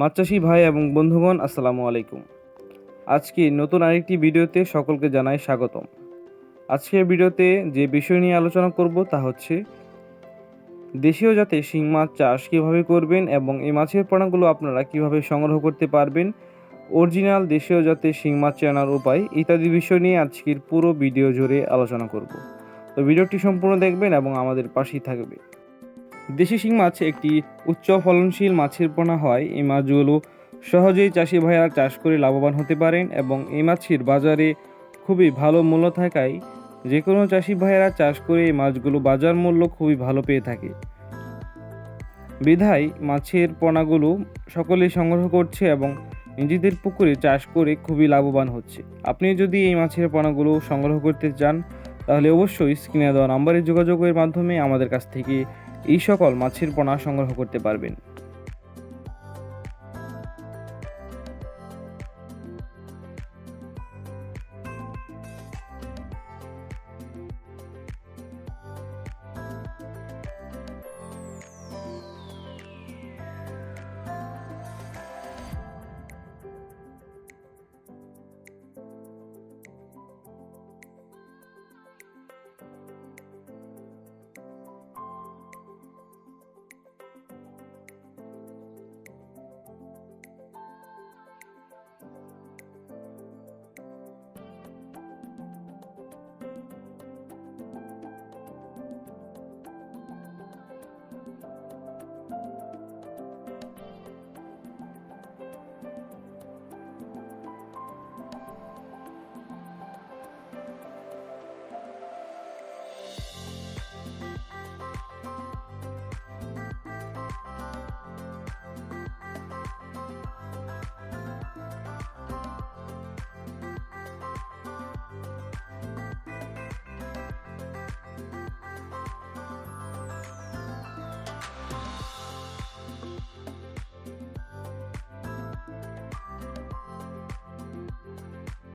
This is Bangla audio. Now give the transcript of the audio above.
মাছ চাষি ভাই এবং বন্ধুগণ, আসসালামু আলাইকুম। আজকে নতুন আরেকটি ভিডিওতে সকলকে জানাই স্বাগতম। আজকের ভিডিওতে যে বিষয় নিয়ে আলোচনা করব তা হচ্ছে, দেশীয় জাতে শিং মাছ চাষ কীভাবে করবেন এবং এই মাছের পোনাগুলো আপনারা কীভাবে সংগ্রহ করতে পারবেন, অরিজিনাল দেশীয় জাতে শিং মাছ চেনার উপায় ইত্যাদি বিষয় নিয়ে আজকের পুরো ভিডিও জুড়ে আলোচনা করব। তো ভিডিওটি সম্পূর্ণ দেখবেন এবং আমাদের পাশেই থাকবে। দেশি শিং মাছ একটি উচ্চ ফলনশীল মাছের পোনা হয়। এই মাছগুলো সহজেই চাষি ভাইয়েরা চাষ করে লাভবান হতে পারেন এবং এই মাছের বাজারে খুবই ভালো মূল্য থাকায় যে কোনো চাষি ভাইয়েরা চাষ করে এই মাছগুলো বাজার মূল্য খুবই ভালো পেয়ে থাকে। বিধায় মাছের পোনাগুলো সকলে সংগ্রহ করছে এবং নিজেদের পুকুরে চাষ করে খুবই লাভবান হচ্ছে। আপনি যদি এই মাছের পোনাগুলো সংগ্রহ করতে চান, তাহলে অবশ্যই স্ক্রিনে দেওয়া নাম্বারে যোগাযোগের মাধ্যমে আমাদের কাছ থেকে এই সকল মাছের পোনা সংগ্রহ করতে পারবেন।